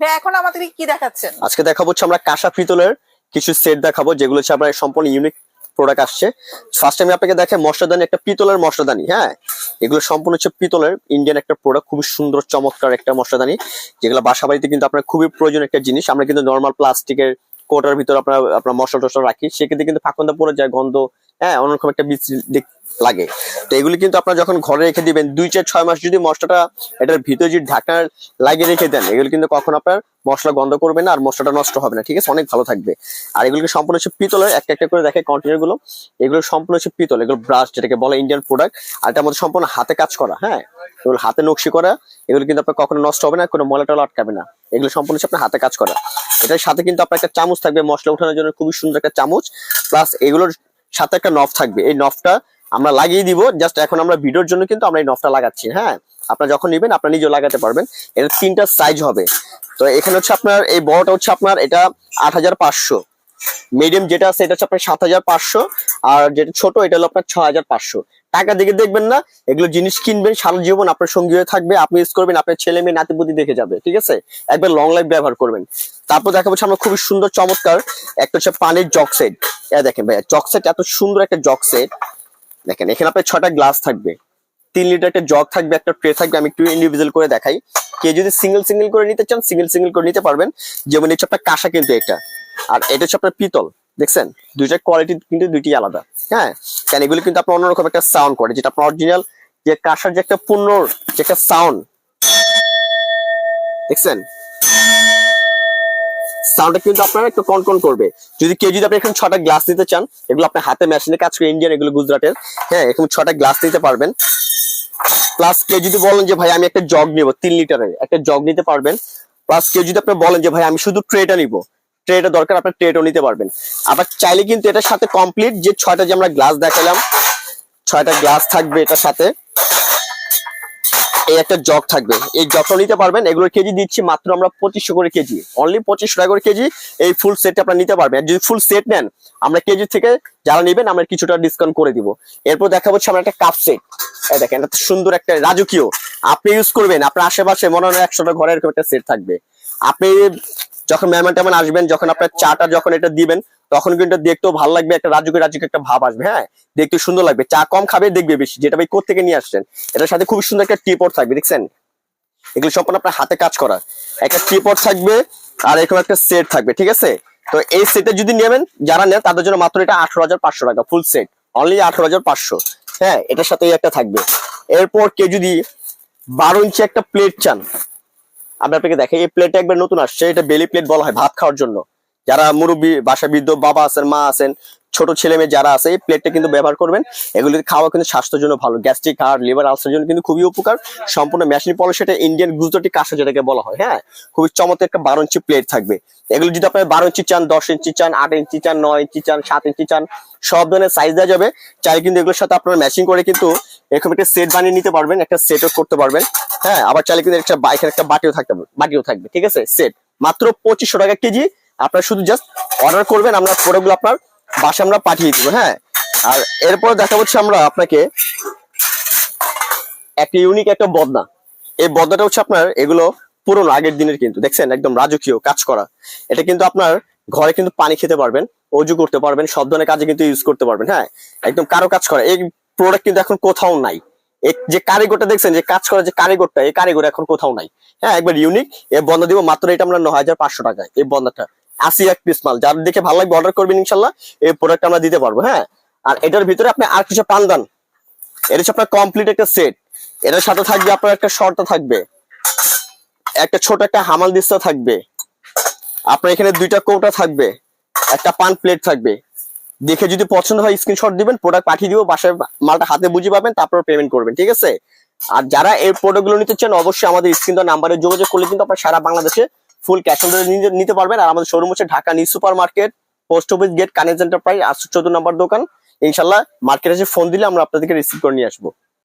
ভাই এখন আমাদের কি দেখাচ্ছেন? আজকে দেখাবো হচ্ছে আমরা কাঁসা পিতলের কিছু সেট দেখাবো, যেগুলো হচ্ছে আপনার সম্পূর্ণ ইউনিক প্রোডাক্ট আসছে। ফার্স্ট আমি আপনাকে দেখে মশলাদানি, একটা পিতলের মশলাদানি হ্যাঁ? এগুলো সম্পূর্ণ হচ্ছে পিতলের ইন্ডিয়ান একটা প্রোডাক্ট খুবই সুন্দর, চমৎকার একটা মশলাদানি, যেগুলো বাসা বাড়িতে কিন্তু আপনার খুবই প্রয়োজন একটা জিনিস। আমরা কিন্তু নর্মাল প্লাস্টিকের কোটার ভিতর আপনার আপনার মশলা টসলা রাখি, সেক্ষেত্রে কিন্তু ফাঁকন্দা পড়ে যায় গন্ধ হ্যাঁ অন্যরকম একটা দিক লাগে। তো এগুলি কিন্তু আপনারা যখন ঘরে রেখে দিবেন, দুই চার ছয় মাস যদি মশলাটা এটার ভিতরে যদি ঢাকনা লাগিয়ে রেখে দেন, এগুলো কিন্তু কখন আপনার মশলা গন্ধ করবে না আর মশলাটা নষ্ট হবে না, ঠিক আছে? অনেক ভালো থাকবে। আর এগুলোকে সম্পূর্ণ হচ্ছে পিতলের একটা একটা করে দেখে কন্টেনারগুলো। এগুলো সম্পূর্ণ হচ্ছে পিতল, এগুলো ব্রাশ যেটাকে বলে ইন্ডিয়ান প্রোডাক্ট আর এটার মধ্যে সম্পূর্ণ হাতে কাজ করা হ্যাঁ? এগুলো হাতে নকশি করা, এগুলো কিন্তু আপনার কখনো নষ্ট হবে না, কোনো ময়লা টলা আটকাবে না। এগুলো সম্পূর্ণ হচ্ছে আপনার হাতে কাজ করা। এটার সাথে কিন্তু আপনার একটা চামচ থাকবে মশলা উঠানোর জন্য, খুবই সুন্দর একটা চামচ। প্লাস এগুলোর সাথে একটা নফ থাকবে। এই নফটা আমরা লাগিয়ে দিব। জাস্ট এখন আমরা ভিডিওর জন্য কিন্তু আমরা এই নফটা লাগাচ্ছি হ্যাঁ? আপনার যখন নেবেন, আপনার নিজেও লাগাতে পারবেন। এটা তিনটা সাইজ হবে। তো এখানে হচ্ছে আপনার, এই বড়টা হচ্ছে আপনার, এটা আট হাজার পাঁচশো। মিডিয়াম যেটা আছে, এটা হচ্ছে আপনার সাত হাজার পাঁচশো। আর যেটা ছোট, এটা হলো আপনার ছ হাজার পাঁচশো। টাকা দিকে দেখবেন না, এগুলো জিনিস কিনবেন, সারা জীবন আপনার সঙ্গী হয়ে থাকবে, আপনি ইউজ করবেন, আপনার ছেলে মেয়ে নাতিপুতি দেখে যাবে, ঠিক আছে? একবার লং লাইফ ব্যবহার করবেন। তারপর দেখা যাচ্ছে আমরা খুবই সুন্দর, চমৎকার একটা হচ্ছে পানির জগ সেট দেখেন ভাইয়া, জগ সেট এত সুন্দর একটা জগ সেট দেখেন, এখানে আপনার ছটা গ্লাস থাকবে। তিন লিটার একটা জগ থাকবে, একটা ট্রে থাকবে, আমি একটু ইন্ডিভিজুয়াল করে দেখাই। কে যদি সিঙ্গেল সিঙ্গেল করে নিতে চান সিঙ্গেল সিঙ্গেল করে নিতে পারবেন। যেমন হচ্ছে আপনার কাঁসা কিন্তু এটা। আর এটা হচ্ছে আপনার পিতল। দেখছেন? দুইটা কোয়ালিটি কিন্তু দুইটি আলাদা হ্যাঁ? কেন? এগুলো কিন্তু আপনার অন্যরকম একটা সাউন্ড করে, যেটা আপনার অরিজিনাল যে কাঁসার যে একটা পূর্ণ যে একটা সাউন্ড দেখছেন? সাউন্ডটা কিন্তু আপনারা একটু কনকন করবে। যদি কেউ যদি আপনি এখানে ছটা গ্লাস নিতে চান, এগুলো আপনার হাতে মেশিনে কাজ করে ইন্ডিয়ান এগুলো গুজরাটের হ্যাঁ? এখানে ছটা গ্লাস নিতে পারবেন। প্লাস কেউ যদি বলেন যে, ভাই, আমি একটা জগ নিব, তিন লিটারের একটা জগ নিতে পারবেন। প্লাস কেউ যদি আপনি বলেন যে, ভাই, আমি শুধু ট্রেটা নিব। ট্রেটা দরকার, আপনার ট্রেটাও নিতে পারবেন। আবার চাইলে কিন্তু এটার সাথে কমপ্লিট যে ছয়টা যে আমরা গ্লাস দেখালাম, ছয়টা গ্লাস থাকবে এটার সাথে। এই একটা জগ থাকবে। এই জগটা নিতে পারবেন এগুলোর কেজি দিচ্ছি মাত্র আমরা পঁচিশশো করে কেজি। অনলি পঁচিশশো টাকা করে কেজি, এই ফুল সেটটা আপনারা নিতে পারবেন। যদি ফুল সেট নেন, আমরা কেজি থেকে যারা নেবেন, আমরা কিছুটা ডিসকাউন্ট করে দিব। এরপর দেখা হচ্ছে আমরা একটা কাপ সেট দেখেন, এটা সুন্দর একটা রাজকীয়। আপনি ইউজ করবেন, আপনার আশেপাশে মনে হয় একশোটা ঘরে এরকম একটা সেট থাকবে। আপনি যখন মেহমান টেমন আসবেন, যখন আপনার চাটা যখন এটা দিবেন, তখন কিন্তু দেখতেও ভালো লাগবে, একটা রাজুকে রাজুকে একটা ভাব আসবে হ্যাঁ? দেখতে সুন্দর লাগবে। চা কম খাবে, দেখবে বেশি। যেটা ভাই থেকে নিয়ে আসছেন? এটার সাথে খুব সুন্দর একটা টিপট থাকবে, দেখছেন? এগুলো সম্পূর্ণ আপনার হাতে কাজ করা। একটা টিপট থাকবে, আর এরকম একটা সেট থাকবে, ঠিক আছে? তো এই সেটে যদি নেবেন, যারা নেন, তাদের জন্য মাত্র এটা আঠারো হাজার পাঁচশো টাকা ফুল সেট অনলি আঠারো হাজার পাঁচশো। হ্যাঁ এটার সাথে একটা থাকবে। এরপর কেউ যদি বারো ইঞ্চি একটা প্লেট চান আমি আপনাকে দেখাই, এই প্লেটটা একবার নতুন আসছে, এটা বেলি প্লেট বলা হয়, ভাত খাওয়ার জন্য। যারা মুরব্বী বাসা বৃদ্ধ বাবা আছেন, মা আছেন, ছোট ছেলে মেয়ে যারা আছে, এই প্লেটটা কিন্তু ব্যবহার করবেন। এগুলি খাওয়া কিন্তু স্বাস্থ্যের জন্য ভালো। গ্যাস্ট্রিক হার্ট লিভার আলসার জন্য কিন্তু খুবই উপকার। সম্পূর্ণ মেশিন পলো সেটা ইন্ডিয়ান গুজরাটি কাঁসা যেটাকে বলা হয় হ্যাঁ? খুবই চমৎকার একটা বারো ইঞ্চি প্লেট থাকবে। এগুলো যদি আপনার বারো ইঞ্চি চান, দশ ইঞ্চি চান, আট ইঞ্চি চান, নয় ইঞ্চি চান, সাত ইঞ্চি চান, সব ধরনের সাইজ দেওয়া যাবে। চাই কিন্তু এগুলোর সাথে আপনার ম্যাচিং করে কিন্তু এরকম একটা সেট বানিয়ে নিতে পারবেন, একটা সেটও করতে পারবেন হ্যাঁ? আবার চাইলে কিন্তু একটা বাইকের একটা বাটিও থাকতে বাটিও থাকবে, ঠিক আছে? সেট মাত্র পঁচিশশো টাকা কেজি আপনার শুধু জাস্ট অর্ডার করবেন, আমরা প্রোডাক্টগুলো আপনার বাসা আমরা পাঠিয়ে দিব হ্যাঁ? আর এরপর দেখা হচ্ছে আমরা আপনাকে একটা ইউনিক একটা বদনা। এই বদনাটা হচ্ছে আপনার, এগুলো পুরোনো, আগের দিনের কিন্তু, দেখছেন? একদম রাজকীয় কাজ করা। এটা কিন্তু আপনার ঘরে কিন্তু পানি খেতে পারবেন, অজু করতে পারবেন, সব ধরনের কাজে কিন্তু ইউজ করতে পারবেন হ্যাঁ? একদম কারও কাজ করা। এই প্রোডাক্ট কিন্তু এখন কোথাও নাই। যে কারিগরটা দেখছেন, যে কাজ করা যে কারিগরটা, এই কারিগর এখন কোথাও নাই। হ্যাঁ একবার ইউনিক এই বন্ধ দিব, মাত্র এটা আমরা নয় হাজার পাঁচশো টাকায়, এই বন্ধাটা আশি এক পিস মাল। যার দেখে ভালো লাগবে অর্ডার করবেন ইনশাল্লাহ, এই প্রোডাক্ট আমরা দিতে পারব হ্যাঁ? আর এটার ভিতরে আপনি আর কিছু পানদান এটা হচ্ছে আপনার কমপ্লিট একটা সেট এটার সাথে থাকবে আপনার একটা শর্ট থাকবে। একটা ছোট একটা হামাল দিস্তা থাকবে। আপনার এখানে দুইটা কৌটা থাকবে। একটা পান প্লেট থাকবে। দেখে যদি পছন্দ হয় স্ক্রিনশট দিবেন প্রোডাক্ট পাঠিয়ে দিব, বাসায় মালটা হাতে বুঝে পাবেন, তারপর পেমেন্ট করবেন, ঠিক আছে? আর যারা এই প্রোডাক্টগুলো নিতে চান, অবশ্যই আমাদের স্ক্রিন নাম্বারে যোগাযোগ করলে কিন্তু আপনার সারা বাংলাদেশে ফুল ক্যাশ অন নিতে পারবেন। আর আমাদের শোরুম হচ্ছে Dhaka new super market post office gate connect enterprise আটশো চোদ্দ নম্বর দোকান। ইনশাল্লাহ মার্কেট এসে ফোন দিলে আমরা আপনাদেরকে রিসিভ করে নিয়ে আসব।